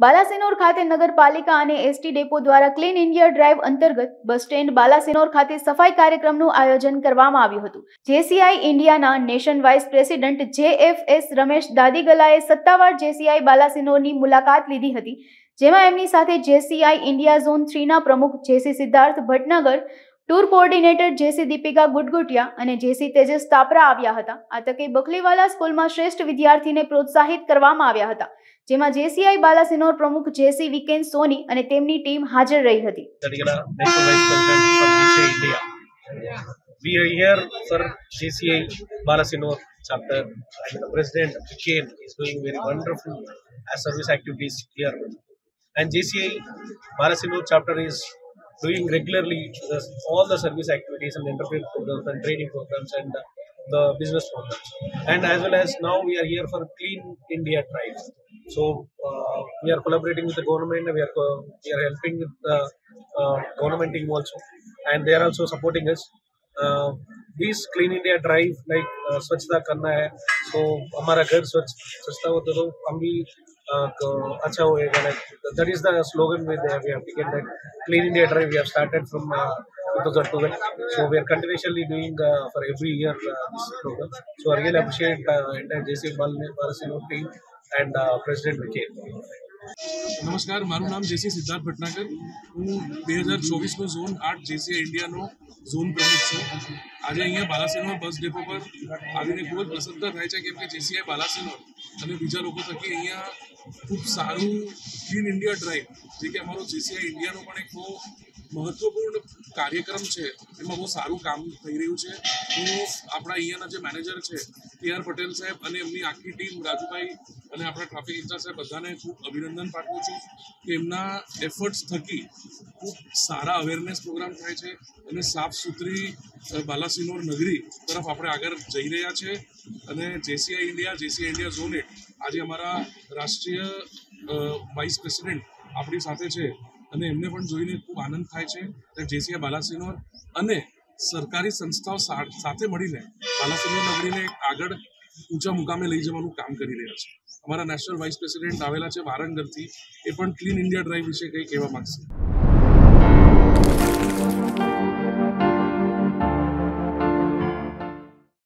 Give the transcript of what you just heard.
બાલાસિનોર ખાતે નગરપાલિકા અને એસટી ડેપો દ્વારા ક્લીન ઇન્ડિયા ડ્રાઈવ અંતર્ગત બસ સ્ટેન્ડ બાલાસિનોર ખાતે સફાઈ કાર્યક્રમનું આયોજન કરવામાં આવ્યું હતું. જેસીઆઈ ઇન્ડિયાના nation vice president J F S Ramesh દાદીગલાએ સત્તાવાર જેસીઆઈ બાલાસિનોરની મુલાકાત લીધી હતી, જેમાં એમની સાથે જેસીઆઈ ઇન્ડિયા ઝોન થ્રીના પ્રમુખ JC Siddharth Bhatnagar tour coordinator JC Deepika Gutgutia અને જેસી તેજસ તાપરા આવ્યા હતા આ તકે બકલીવાલા સ્કૂલમાં શ્રેષ્ઠ વિદ્યાર્થીને પ્રોત્સાહિત કરવામાં આવ્યા હતા જેમાં જેસીઆઈ બાલાસિનોર પ્રમુખ જેસી વિકેન સોની અને તેમની ટીમ હાજર રહી હતી. We are here for GCI Balasinor chapter and the President Kane is doing very wonderful uh, service activities here. And GCI Balasinor chapter is doing regularly the, all the service activities and entrepreneur programs and training programs and uh, the business programs. And as well as now we are here for Clean India Drive. So uh, we are collaborating with the government. We are co- we are helping with the uh, government team also, and they are also supporting us. Uh, this Clean India Drive like uh, स्वच्छता करना है so हमारा घर स्वच्छ स्वच्छता हो तो हम भी uh, acha hoega like that is the slogan we have, we have taken like clean india drive we have started from uh, 2012 so we are continuously doing uh, for every year uh, this program so i really appreciate uh, entire jc balne team and uh, president Vicky. નમસ્કાર, મારું નામ જેસી સિદ્ધાર્થ ભટનાગર. હું બે હજાર ચોવીસનો zone આઠ જેસી ઇન્ડિયાનો zone પ્રમુખ છું. આજે અહીંયા બાલાસિનોર બસ ડેપો પર આવીને ખૂબ જ પ્રસન્નતા થાય છે કેમ કે જેસીઆઈ બાલાસિનોર અને બીજા લોકો થકી અહીંયા ખૂબ સારું ક્લીન ઇન્ડિયા ડ્રાઈવ, જે કે અમારો જેસીઆઈ ઇન્ડિયાનો પણ એક બહુ મહત્વપૂર્ણ કાર્યક્રમ છે. એમાં બહુ સારું કામ થઈ રહ્યું છે. હું આપણા અહીંયાના જે મેનેજર છે કે આર પટેલ સાહેબ અને એમની આખી ટીમ રાજુભાઈ અને આપણા ટ્રાફિક ઇન્ચાર્જ સાહેબ, બધાને ખૂબ અભિનંદન પાઠવું છું કે એમના એફર્ટ્સ થકી ખૂબ સારા અવેરનેસ પ્રોગ્રામ થાય છે અને સાફ સુથરી બાલાસિનોર નગરી તરફ આપણે આગળ જઈ રહ્યા છે. અને JCI India JCI India zone at આજે અમારા રાષ્ટ્રીય વાઇસ પ્રેસિડેન્ટ આપણી સાથે છે. અને એમને પણ જોઈને ખૂબ આનંદ થાય છે. કે જેસીઆઈ બાલાસિનોર અને સરકારી સંસ્થાઓ સાથે મળીને બાલાસિનોર નગરીને આગળ ઊંચા મુકામે લઈ જવાનું કામ કરી રહ્યા છે. અમારા નેશનલ વાઇસ પ્રેસિડેન્ટ આવેલા છે વારંગરથી એ પણ ક્લીન ઇન્ડિયા ડ્રાઈવ વિશે કંઈ કહેવા માંગશે?